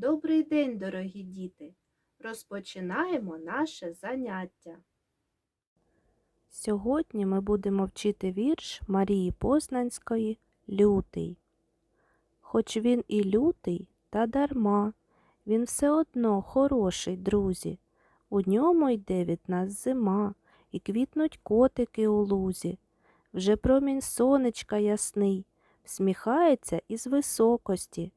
Добрий день, дорогі діти! Розпочинаємо наше заняття. Сьогодні ми будемо вчити вірш Марії Познанської Лютий. Хоч він і лютий, та дарма, він все одно хороший, друзі. У ньому йде від нас зима, і квітнуть котики у лузі. Вже промінь сонечка ясний, всміхається із високості.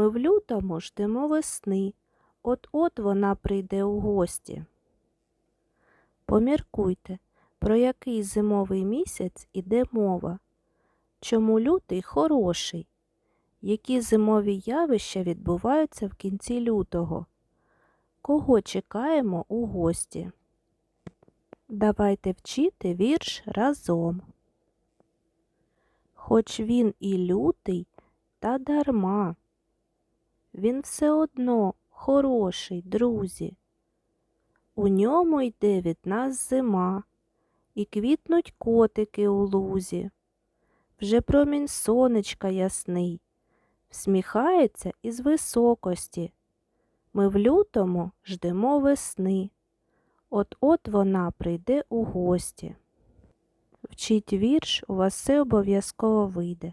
Ми в лютому ждемо весни, от-от вона прийде у гості. Поміркуйте, про який зимовий місяць іде мова? Чому лютий хороший? Які зимові явища відбуваються в кінці лютого? Кого чекаємо у гості? Давайте вчити вірш разом. Хоч він і лютий, та дарма. Він все одно хороший, друзі. У ньому йде від нас зима, і квітнуть котики у лузі. Вже промінь сонечка ясний, всміхається із високості. Ми в лютому ждемо весни. От-от вона прийде у гості. Вчіть вірш, у вас все обов'язково вийде.